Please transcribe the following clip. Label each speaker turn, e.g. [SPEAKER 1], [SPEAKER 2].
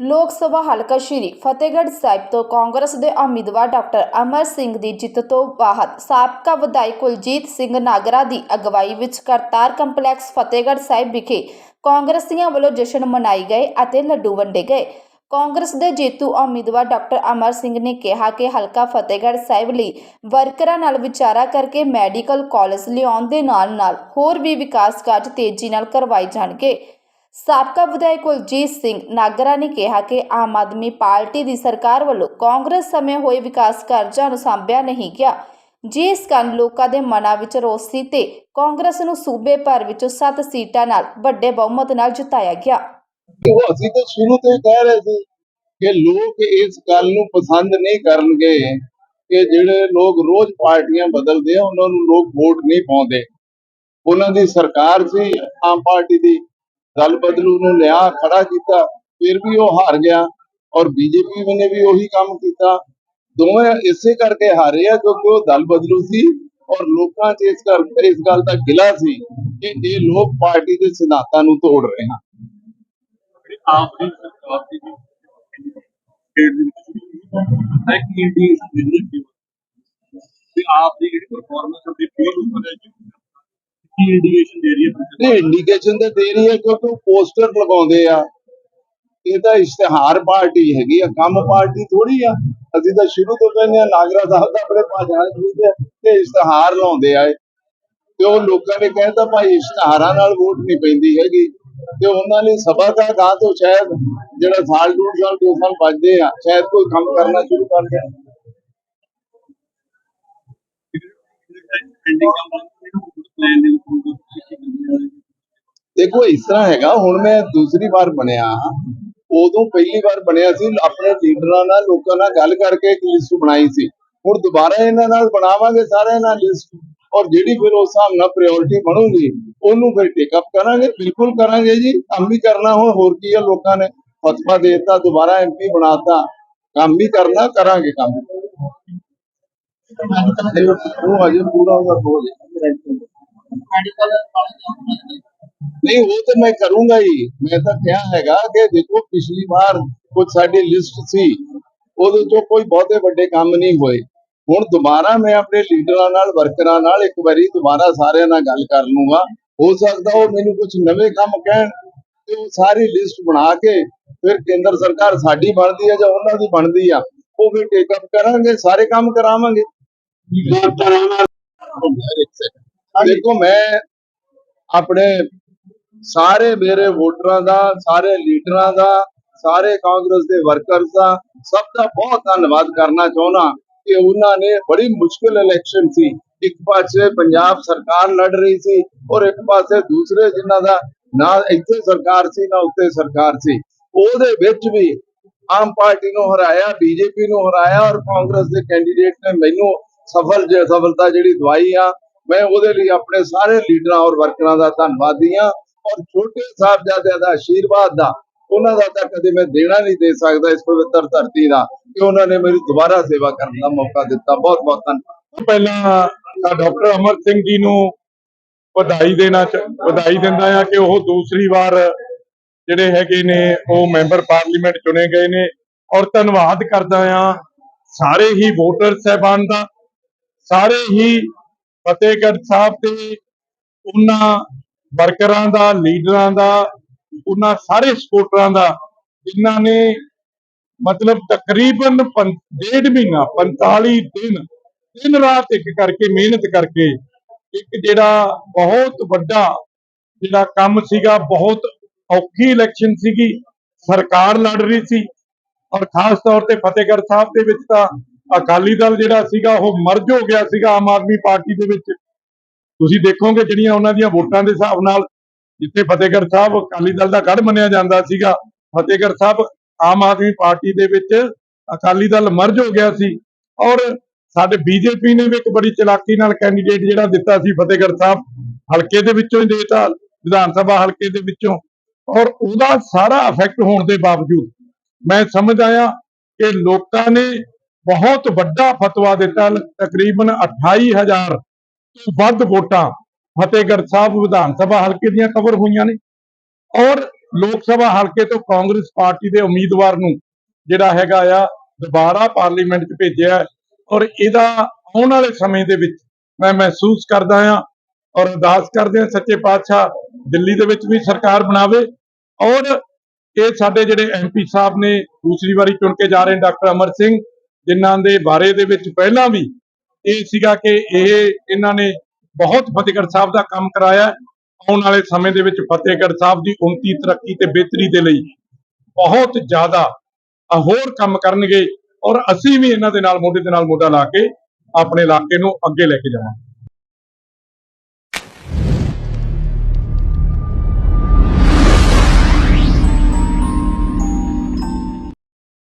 [SPEAKER 1] ਲੋਕ ਸਭਾ ਹਲਕਾ ਸ਼੍ਰੀ ਫਤਿਹਗੜ੍ਹ ਸਾਹਿਬ ਤੋਂ ਕਾਂਗਰਸ ਦੇ ਉਮੀਦਵਾਰ ਡਾਕਟਰ ਅਮਰ ਸਿੰਘ ਦੀ ਜਿੱਤ ਤੋਂ ਬਾਅਦ ਸਾਬਕਾ ਵਿਧਾਇਕ ਕੁਲਜੀਤ ਸਿੰਘ ਨਾਗਰਾ ਦੀ ਅਗਵਾਈ ਵਿੱਚ ਕਰਤਾਰ ਕੰਪਲੈਕਸ ਫਤਿਹਗੜ੍ਹ ਸਾਹਿਬ ਵਿਖੇ ਕਾਂਗਰਸੀਆਂ ਵੱਲੋਂ ਜਸ਼ਨ ਮਨਾਏ ਗਏ ਅਤੇ ਲੱਡੂ ਵੰਡੇ ਗਏ। ਕਾਂਗਰਸ ਦੇ ਜੇਤੂ ਉਮੀਦਵਾਰ ਡਾਕਟਰ ਅਮਰ ਸਿੰਘ ਨੇ ਕਿਹਾ ਕਿ ਹਲਕਾ ਫਤਿਹਗੜ੍ਹ ਸਾਹਿਬ ਲਈ ਵਰਕਰਾਂ ਨਾਲ ਵਿਚਾਰਾ ਕਰਕੇ ਮੈਡੀਕਲ ਕਾਲਜ ਲਿਆਉਣ ਦੇ ਨਾਲ-ਨਾਲ ਹੋਰ ਵੀ ਵਿਕਾਸ ਕਾਰਜ ਤੇਜ਼ੀ ਨਾਲ ਕਰਵਾਏ ਜਾਣਗੇ। ਸਾਬਕਾ ਵਿਧਾਇਕ ਕੁਲਜੀਤ ਸਿੰਘ ਨਾਗਰਾ ਨੇ ਕਿਹਾ ਕਿ ਆਮ ਆਦਮੀ ਪਾਰਟੀ ਦੀ ਸਰਕਾਰ ਵੱਲੋਂ ਕਾਂਗਰਸ ਸਮੇਂ ਹੋਏ ਵਿਕਾਸ ਕਾਰਜਾਂ ਨੂੰ ਸਾਂਭਿਆ ਨਹੀਂ ਗਿਆ, ਜਿਸ ਕਾਰਨ ਲੋਕਾਂ ਦੇ ਮਨਾਂ ਵਿੱਚ ਰੋਸ ਸੀ ਤੇ ਕਾਂਗਰਸ ਨੂੰ ਸੂਬੇ ਭਰ ਵਿੱਚੋਂ 7 ਸੀਟਾਂ ਨਾਲ ਵੱਡੇ ਬਹੁਮਤ ਨਾਲ ਜਿਤਾਇਆ ਗਿਆ।
[SPEAKER 2] ਉਹ ਅਸੀਂ ਤਾਂ ਸ਼ੁਰੂ ਤੋਂ ਹੀ ਕਹਿ ਰਹੇ ਸੀ ਕਿ ਲੋਕ ਇਸ ਗੱਲ ਨੂੰ ਪਸੰਦ ਨਹੀਂ ਕਰਨਗੇ ਕਿ ਜਿਹੜੇ ਲੋਕ ਰੋਜ਼ ਪਾਰਟੀਆਂ ਬਦਲਦੇ ਆ, ਉਹਨਾਂ ਨੂੰ ਲੋਕ ਵੋਟ ਨਹੀਂ ਪਾਉਂਦੇ। ਉਹਨਾਂ ਦੀ ਸਰਕਾਰ ਸੀ, ਆਮ ਪਾਰਟੀ ਦੀ। ਦਲ ਬਦਲੂ ਨੂੰ ਲਿਆ, ਖੜਾ ਕੀਤਾ, ਫਿਰ ਵੀ ਉਹ ਹਾਰ ਗਿਆ ਔਰ ਬੀਜੇਪੀ ਨੇ ਵੀ ਉਹੀ ਕੰਮ ਕੀਤਾ। ਦੋਵੇਂ ਇਸੇ ਕਰਕੇ ਹਾਰੇ ਆ ਕਿਉਂਕਿ ਉਹ ਦਲ ਬਦਲੂ ਸੀ ਔਰ ਲੋਕਾਂ 'ਚ ਇਸ ਕਰ ਇਸ ਗੱਲ ਦਾ ਗਿਲਾ ਸੀ ਕਿ ਇਹ ਲੋਕ ਪਾਰਟੀ ਦੇ ਸਿਧਾਂਤਾਂ ਨੂੰ ਤੋੜ ਰਹੇ ਹਨ।
[SPEAKER 3] ਆਪ ਦੀ ਸਰਕਾਰ ਦੀ ਜਿਹੜੀ ਆਪ ਦੀ ਜਿਹੜੀ ਪਰਫਾਰਮੈਂਸ ਉਹਦੀ ਫੇਲ ਉੱਪਰ ਹੈ। ਕੀ ਇੰਡੀਕੇਸ਼ਨ ਦੇ ਰਹੀ ਹੈ
[SPEAKER 2] ਇਹ ਇੰਡੀਕੇਸ਼ਨ ਤਾਂ ਦੇ ਰਹੀ ਹੈ ਕਿਉਂਕਿ ਪੋਸਟਰ ਲਗਾਉਂਦੇ ਆ। ਇਹ ਤਾਂ ਇਸ਼ਤਿਹਾਰ ਪਾਰਟੀ ਹੈਗੀ ਆ, ਕੰਮ ਪਾਰਟੀ ਥੋੜੀ ਆ। ਅਸੀਂ ਤਾਂ ਸ਼ੁਰੂ ਤੋਂ ਕਹਿੰਦੇ ਆ, ਨਾਗਰਾ ਸਾਹਿਬ ਦਾ ਆਪਣੇ ਭਾਜਣ ਖਰੀਦਿਆ ਤੇ ਇਸ਼ਤਿਹਾਰ ਲਾਉਂਦੇ ਆ ਤੇ ਉਹ ਲੋਕਾਂ ਨੇ ਕਹਿੰਦਾ ਭਾਈ ਇਸ਼ਤਿਹਾਰਾਂ ਨਾਲ ਵੋਟ ਨਹੀਂ ਪੈਂਦੀ ਹੈਗੀ। ਤੇ ਉਹਨਾਂ ਨੇ ਸਭਾ ਦਾ ਗਾਹ ਤੋਂ ਸ਼ਾਇਦ ਜਿਹੜਾ ਸਾਲ ਡੂਢ ਸਾਲ, ਦੋ ਸਾਲ ਬਚਦੇ ਆ, ਸ਼ਾਇਦ ਕੋਈ ਕੰਮ ਕਰਨਾ ਸ਼ੁਰੂ ਕਰ ਦੇਣ
[SPEAKER 3] ਪੈਂਡਿੰਗ ਕੰਮ ਪਲਾਨ ਦੇ ਵਿੱਚ
[SPEAKER 2] ਦੇਖੋ, ਇਸ ਤਰ੍ਹਾਂ ਹੈਗਾ, ਹੁਣ ਮੈਂ ਦੂਸਰੀ ਵਾਰ ਬਣਿਆ ਉਦੋਂ ਪਹਿਲੀ ਵਾਰ ਬਣਿਆ ਸੀ, ਆਪਣੇ ਲੀਡਰਾਂ ਨਾਲ, ਲੋਕਾਂ ਨਾਲ ਗੱਲ ਕਰਕੇ ਇੱਕ ਲਿਸਟ ਬਣਾਈ ਸੀ। ਹੁਣ ਦੁਬਾਰਾ ਇਹਨਾਂ ਨਾਲ ਬਣਾਵਾਂਗੇ ਸਾਰਿਆਂ ਨਾਲ ਲਿਸਟ ਔਰ ਜਿਹੜੀ ਫਿਰ ਉਸ ਹਿਸਾਬ ਨਾਲ ਪ੍ਰਾਇੋਰਟੀ ਬਣੂਗੀ, ਉਹਨੂੰ ਫਿਰ ਟੇਕ ਅਪ ਕਰਾਂਗੇ, ਬਿਲਕੁਲ ਕਰਾਂਗੇ ਜੀ। ਕੰਮ ਵੀ ਕਰਨਾ ਹੁਣ, ਹੋਰ ਕੀ ਆ ਲੋਕਾਂ ਨੇ। ਫਤਵਾ ਦੇ ਦਿੱਤਾ, ਦੁਬਾਰਾ ਐਮਪੀ ਬਣਾਤਾ। ਕੰਮ ਵੀ ਕਰਨਾ, ਕਰਾਂਗੇ ਕੰਮ। ਉਹ ਅਜੇ ਪੂਰਾ ਉਹਦਾ ਹੋ ਨਹੀਂ, ਉਹ ਤਾਂ ਮੈਂ ਕਰੂੰਗਾ ਹੀ। ਮੈਂ ਤਾਂ ਕਿਹਾ ਹੈਗਾ ਕਿ ਦੇਖੋ, ਪਿਛਲੀ ਵਾਰ ਕੁਝ ਸਾਡੀ ਲਿਸਟ ਸੀ, ਉਹਦੇ ਚੋਂ ਕੋਈ ਬਹੁਤੇ ਵੱਡੇ ਕੰਮ ਨਹੀਂ ਹੋਏ। ਹੁਣ ਦੁਬਾਰਾ ਮੈਂ ਆਪਣੇ ਲੀਡਰਾਂ ਨਾਲ ਵਰਕਰਾਂ ਨਾਲ ਇੱਕ ਵਾਰੀ ਦੁਬਾਰਾ ਸਾਰਿਆਂ ਨਾਲ ਗੱਲ ਕਰ ਲੂੰਗਾ। ਹੋ ਸਕਦਾ ਉਹ ਮੈਨੂੰ ਕੁਝ ਨਵੇਂ ਕੰਮ ਕਹਿਣ ਤੇ ਉਹ ਸਾਰੀ ਲਿਸਟ ਬਣਾ ਕੇ ਫਿਰ ਕੇਂਦਰ ਸਰਕਾਰ ਸਾਡੀ ਬਣਦੀ ਹੈ ਜਾਂ ਉਹਨਾਂ ਦੀ ਬਣਦੀ ਆ। ਉਹ ਵੀ ਟੇਕ ਅਪ ਕਰਾਂਗੇ, ਸਾਰੇ ਕੰਮ ਕਰਾਵਾਂਗੇ। ਦੇਖੋ, ਮੈਂ ਆਪਣੇ ਸਾਰੇ ਮੇਰੇ ਵੋਟਰਾਂ ਦਾ, ਸਾਰੇ ਲੀਡਰਾਂ ਦਾ, ਸਾਰੇ ਕਾਂਗਰਸ ਦੇ ਵਰਕਰਸ ਦਾ ਸਭ ਦਾ ਬਹੁਤ ਧੰਨਵਾਦ ਕਰਨਾ ਚਾਹੁੰਦਾ ਕਿ ਉਹਨਾਂ ਨੇ ਬੜੀ ਮੁਸ਼ਕਲ ਇਲੈਕਸ਼ਨ ਸੀ। ਇੱਕ ਪਾਸੇ ਪੰਜਾਬ ਸਰਕਾਰ ਲੜ ਰਹੀ ਸੀ ਔਰ ਇੱਕ ਪਾਸੇ ਦੂਸਰੇ ਜਿਨ੍ਹਾਂ ਦਾ ਨਾ ਇੱਥੇ ਸਰਕਾਰ ਸੀ, ਨਾ ਉੱਤੇ ਸਰਕਾਰ ਸੀ। ਉਹਦੇ ਵਿੱਚ ਵੀ ਆਮ ਪਾਰਟੀ ਨੂੰ ਹਰਾਇਆ, ਬੀਜੇਪੀ ਨੂੰ ਹਰਾਇਆ ਔਰ ਕਾਂਗਰਸ ਦੇ ਕੈਂਡੀਡੇਟ ਨੇ ਮੈਨੂੰ ਸਫਲ ਸਫਲਤਾ ਜਿਹੜੀ ਦਵਾਈ ਆ, ਮੈਂ ਉਹਦੇ ਲਈ ਆਪਣੇ ਸਾਰੇ ਲੀਡਰਾਂ ਔਰ ਵਰਕਰਾਂ ਦਾ ਧੰਨਵਾਦੀ ਹਾਂ ਔਰ ਛੋਟੇ ਸਾਹਿਬਜ਼ਾਦਿਆਂ ਦਾ ਆਸ਼ੀਰਵਾਦ ਦਾ ਉਹਨਾਂ ਦਾ ਤਾਂ ਕਦੇ ਮੈਂ ਦੇਣਾ ਨਹੀਂ ਦੇ ਸਕਦਾ ਇਸ ਪਵਿੱਤਰ ਧਰਤੀ ਦਾ ਕਿ ਉਹਨਾਂ ਨੇ ਮੇਰੀ ਦੁਬਾਰਾ ਸੇਵਾ ਕਰਨ ਦਾ ਮੌਕਾ ਦਿੱਤਾ। ਬਹੁਤ ਬਹੁਤ ਧੰਨਵਾਦ
[SPEAKER 4] ਪਹਿਲਾਂ ਡਾਕਟਰ ਅਮਰ ਸਿੰਘ ਜੀ ਨੂੰ ਵਧਾਈ ਦੇਣਾ ਵਧਾਈ ਦਿੰਦਾ ਆ ਕਿ ਉਹ ਦੂਸਰੀ ਵਾਰ ਜਿਹੜੇ ਹੈਗੇ ਨੇ, ਉਹ ਮੈਂਬਰ ਪਾਰਲੀਮੈਂਟ ਚੁਣੇ ਗਏ ਨੇ ਔਰ ਧੰਨਵਾਦ ਕਰਦਾ ਆ ਸਾਰੇ ਹੀ ਵੋਟਰ ਸਹਿਬਾਨ ਦਾ ਸਾਰੇ ਹੀ ਫਤਿਹਗੜ੍ਹ ਸਾਹਿਬ ਦੇ ਉਹਨਾਂ ਵਰਕਰਾਂ ਦਾ, ਲੀਡਰਾਂ ਦਾ, ਉਹਨਾਂ ਸਾਰੇ ਸਪੋਰਟਰਾਂ ਦਾ, ਜਿਨ੍ਹਾਂ ਨੇ ਮਤਲਬ ਤਕਰੀਬਨ ਡੇਢ ਮਹੀਨਾ 45 ਦਿਨ ਦਿਨ ਰਾਤ ਇੱਕ ਕਰਕੇ ਮਿਹਨਤ ਕਰਕੇ ਇੱਕ ਜਿਹੜਾ ਬਹੁਤ ਵੱਡਾ ਜਿਹੜਾ ਕੰਮ ਸੀਗਾ, ਬਹੁਤ ਔਖੀ ਇਲੈਕਸ਼ਨ ਸੀਗੀ, ਸਰਕਾਰ ਲੜ ਰਹੀ ਸੀ ਔਰ ਖਾਸ ਤੌਰ ਤੇ ਫਤਿਹਗੜ੍ਹ ਸਾਹਿਬ ਦੇ ਵਿੱਚ ਤਾਂ ਅਕਾਲੀ ਦਲ ਜਿਹੜਾ ਸੀਗਾ ਉਹ ਮਰਜ ਹੋ ਗਿਆ ਸੀਗਾ ਆਮ ਆਦਮੀ ਪਾਰਟੀ ਦੇ ਵਿੱਚ। ਤੁਸੀਂ ਦੇਖੋਗੇ ਜਿਹੜੀਆਂ ਉਹਨਾਂ ਦੀਆਂ ਵੋਟਾਂ ਦੇ ਹਿਸਾਬ ਨਾਲ ਜਿੱਥੇ ਫਤਿਹਗੜ੍ਹ ਸਾਹਿਬ ਅਕਾਲੀ ਦਲ ਦਾ ਗੜ ਮੰਨਿਆ ਜਾਂਦਾ ਸੀਗਾ, ਫਤਿਹਗੜ੍ਹ ਸਾਹਿਬ ਆਮ ਆਦਮੀ ਪਾਰਟੀ ਦੇ ਵਿੱਚ ਅਕਾਲੀ ਦਲ ਮਰਜ ਹੋ ਗਿਆ ਸੀ। ਔਰ ਸਾਡੇ ਬੀਜੇਪੀ ਨੇ ਵੀ ਇੱਕ ਬੜੀ ਚਲਾਕੀ ਨਾਲ ਕੈਂਡੀਡੇਟ ਜਿਹੜਾ ਦਿੱਤਾ ਸੀ ਫਤਿਹਗੜ੍ਹ ਸਾਹਿਬ, ਹਲਕੇ ਦੇ ਵਿੱਚੋਂ ਹੀ ਦੇਤਾ, ਵਿਧਾਨ ਸਭਾ ਹਲਕੇ ਦੇ ਵਿੱਚੋਂ। ਔਰ ਉਹਦਾ ਸਾਰਾ ਇਫੈਕਟ ਹੋਣ ਦੇ ਬਾਵਜੂਦ ਮੈਂ ਸਮਝ ਆਇਆ ਕਿ ਲੋਕਾਂ ਨੇ ਬਹੁਤ ਵੱਡਾ ਫਤਵਾ ਦਿੱਤਾ ਤਕਰੀਬਨ 28000 ਤੋਂ ਵੱਧ ਵੋਟਾਂ ਫਤਿਹਗੜ੍ਹ ਸਾਹਿਬ ਵਿਧਾਨ ਸਭਾ ਹਲਕੇ ਦੀਆਂ ਕਵਰ ਹੋਈਆਂ ਨੇ। ਔਰ ਲੋਕ ਸਭਾ ਹਲਕੇ ਤੋਂ ਕਾਂਗਰਸ ਪਾਰਟੀ ਦੇ ਉਮੀਦਵਾਰ ਨੂੰ ਜਿਹੜਾ ਹੈਗਾ ਆ ਦੁਬਾਰਾ ਪਾਰਲੀਮੈਂਟ 'ਚ ਭੇਜਿਆ ਔਰ ਇਹਦਾ ਆਉਣ ਵਾਲੇ ਸਮੇਂ ਦੇ ਵਿੱਚ ਮੈਂ ਮਹਿਸੂਸ ਕਰਦਾ ਆ ਔਰ ਅਰਦਾਸ ਕਰਦੇ ਹਾਂ ਸੱਚੇ ਪਾਤਸ਼ਾਹ ਦਿੱਲੀ ਦੇ ਵਿੱਚ ਵੀ ਸਰਕਾਰ ਬਣਾਵੇ। ਔਰ ਇਹ ਸਾਡੇ ਜਿਹੜੇ ਐਮਪੀ ਸਾਹਿਬ ਨੇ ਦੂਸਰੀ ਵਾਰੀ ਚੁਣ ਕੇ ਜਾ ਰਹੇ ਡਾਕਟਰ ਅਮਰ ਸਿੰਘ ਜਿਨ੍ਹਾਂ ਦੇ ਬਾਰੇ ਦੇ ਵਿੱਚ ਪਹਿਲਾਂ ਵੀ ਇਹ ਸੀਗਾ ਕਿ ਇਹ ਇਹਨਾਂ ਨੇ ਬਹੁਤ ਫਤਿਹਗੜ੍ਹ ਸਾਹਿਬ ਦਾ ਕੰਮ ਕਰਾਇਆ। ਆਉਣ ਵਾਲੇ ਸਮੇਂ ਦੇ ਵਿੱਚ ਫਤਿਹਗੜ੍ਹ ਸਾਹਿਬ ਦੀ ਉੱਨਤੀ ਤਰੱਕੀ ਤੇ ਬਿਹਤਰੀ ਦੇ ਲਈ ਬਹੁਤ ਜ਼ਿਆਦਾ ਹੋਰ ਕੰਮ ਕਰਨਗੇ ਔਰ ਅਸੀਂ ਵੀ ਇਹਨਾਂ ਦੇ ਨਾਲ ਮੋਢੇ ਦੇ ਨਾਲ ਮੋਢਾ ਲਾ ਕੇ ਆਪਣੇ ਇਲਾਕੇ ਨੂੰ ਅੱਗੇ ਲੈ ਕੇ ਜਾਵਾਂਗੇ।